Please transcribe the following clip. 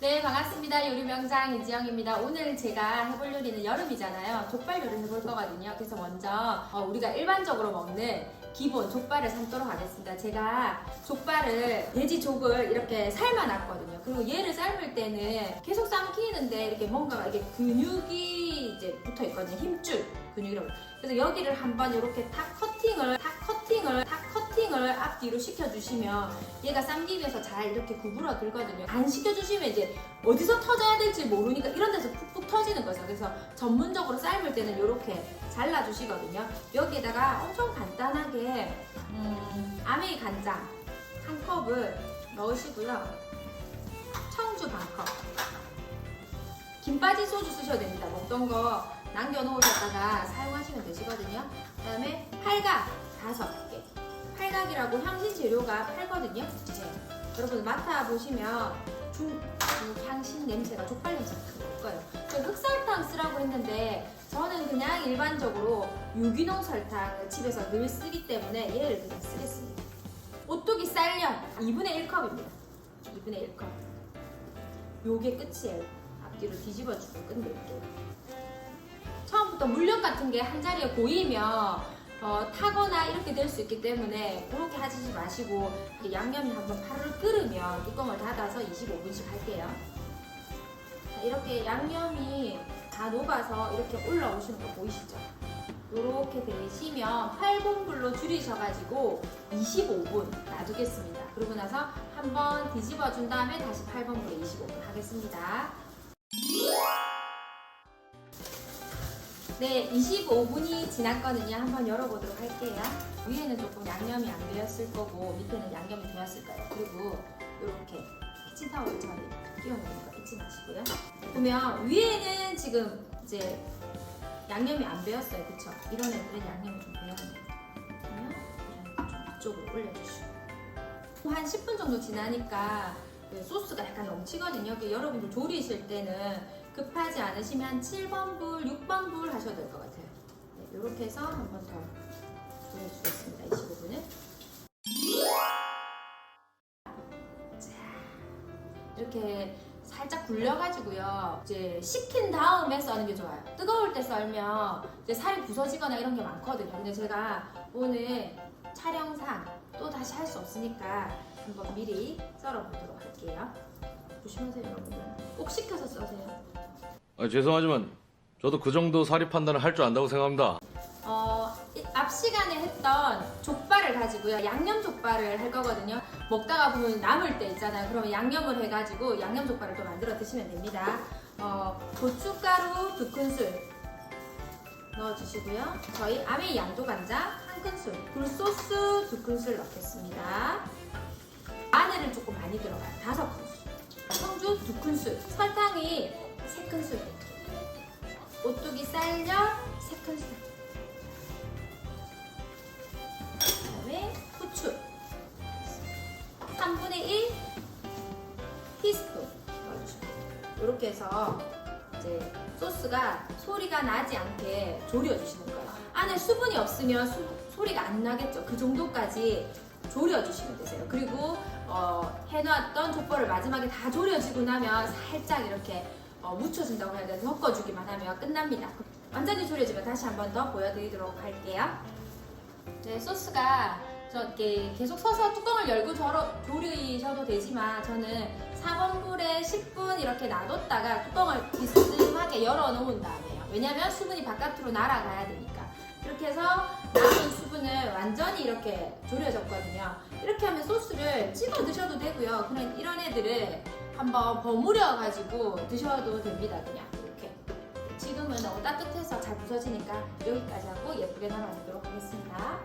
네, 반갑습니다. 요리 명장 이지영입니다. 오늘 제가 해볼 요리는 여름이잖아요. 족발 요리를 해볼 거거든요. 그래서 먼저 어, 우리가 일반적으로 먹는 기본 족발을 삶도록 하겠습니다. 제가 족발을 돼지족을 이렇게 삶아놨거든요. 그리고 얘를 삶을 때는 계속 삶기는데 이렇게 뭔가 이게 근육이 이제 붙어 있거든요. 힘줄 근육이라고. 그래서 여기를 한번 이렇게 탁 커팅을 탁 커팅을 탁 커팅을 앞뒤로 시켜주시면 얘가 위해서 잘 이렇게 구부러 들거든요. 안 시켜주시면 이제 어디서 터져야 될지 모르니까 이런 데서 푹푹 터지는 거죠. 그래서 전문적으로 삶을 때는 이렇게 잘라주시거든요. 여기에다가 엄청 간단하게 음, 아메이 간장 한 컵을 넣으시고요. 청주 반 컵. 김바지 소주 쓰셔도 됩니다. 먹던 거 남겨놓으셨다가 사용하시면 되시거든요. 그 다음에 팔각 다섯 개. 팔각이라고 향신 재료가 팔거든요. 네. 여러분 맡아 보시면 중, 그 향신 냄새가 족발 냄새가 날 거예요. 저 흑설탕 쓰라고 했는데 저는 그냥 일반적으로 유기농 설탕을 집에서 늘 쓰기 때문에 얘를 그냥 쓰겠습니다. 오뚜기 쌀면 2분의 1컵입니다. 2분의 1컵. 요게 끝이에요. 앞뒤로 뒤집어주고 끝낼게요. 처음부터 물엿 같은 게 한 자리에 고이면 어, 타거나 이렇게 될 수 있기 때문에 그렇게 하시지 마시고 양념이 한번 파를 끓으면 뚜껑을 닫아서 25분씩 할게요. 자, 이렇게 양념이 다 녹아서 이렇게 올라오시는 거 보이시죠? 이렇게 되시면 8분불로 줄이셔가지고 25분 놔두겠습니다. 그러고 나서 한번 뒤집어 준 다음에 다시 8분불에 25분 하겠습니다. 네, 25분이 지났거든요. 한번 열어보도록 할게요. 위에는 조금 양념이 안 배었을 거고 밑에는 양념이 되었을 거예요. 그리고 이렇게 키친타올처럼 끼워놓는 거 잊지 마시고요. 보면 위에는 지금 이제 양념이 안 배었어요. 그쵸? 이런 애들은 양념이 좀 배었네요. 그러면 좀 이쪽으로 올려주시고 한 10분 정도 지나니까 그 소스가 약간 넘치거든요. 그 여러분들 조리실 때는 급하지 않으시면 한 7번 불, 6번 불 하셔도 될 것 같아요. 네, 이렇게 해서 한 번더 조려주겠습니다. 25분을. 자, 이렇게 살짝 굴려가지고요. 이제 식힌 다음에 써는 게 좋아요. 뜨거울 때 썰면 이제 살이 부서지거나 이런 게 많거든요. 근데 제가 오늘 촬영상 또 다시 할 수 없으니까 한번 미리 썰어 보도록 할게요. 조심하세요, 여러분들. 꼭 식혀서 써세요. 아, 죄송하지만 저도 그 정도 사리 판단을 할 줄 안다고 생각합니다. 어, 이- 앞 시간에 했던 족발을 가지고요. 양념 족발을 할 거거든요. 먹다가 보면 남을 때 있잖아요. 그러면 양념을 해가지고 양념 족발을 또 만들어 드시면 됩니다. 어, 고춧가루 두 큰술 넣어주시고요. 저희 아메이 양조 간장 한 큰술, 굴소스 두 큰술 넣겠습니다. 마늘을 조금 많이 들어가요. 다섯 큰술. 청주 두 큰술. 설탕이 세 큰술. 오뚜기 쌀려 세 큰술. 그다음에 후추 3분의 1 티스푼 이렇게 해서 이제 소스가 소리가 나지 않게 졸여주시는 거예요. 안에 수분이 없으면 수- 소리가 안 나겠죠. 그 정도까지 졸여주시면 되세요. 그리고 어, 해놓았던 족발을 마지막에 다 졸여지고 나면 살짝 이렇게 어, 묻혀진다고 해야 되나 섞어주기만 하면 끝납니다. 완전히 졸여지면 다시 한 번 더 보여드리도록 할게요. 네, 소스가 저렇게 계속 서서 뚜껑을 열고 절어, 조리셔도 되지만 저는 4번 불에 10분 이렇게 놔뒀다가 뚜껑을 비스듬하게 열어놓은 다음에요. 왜냐면 수분이 바깥으로 날아가야 되니까. 이렇게 해서 남은 수분을 완전히 이렇게 졸여졌거든요. 이렇게 하면 소스를 찍어 드셔도 되고요. 그냥 이런 애들을 한번 버무려 가지고 드셔도 됩니다. 그냥 이렇게. 지금은 너무 따뜻해서 잘 부서지니까 여기까지 하고 예쁘게 담아주도록 하겠습니다.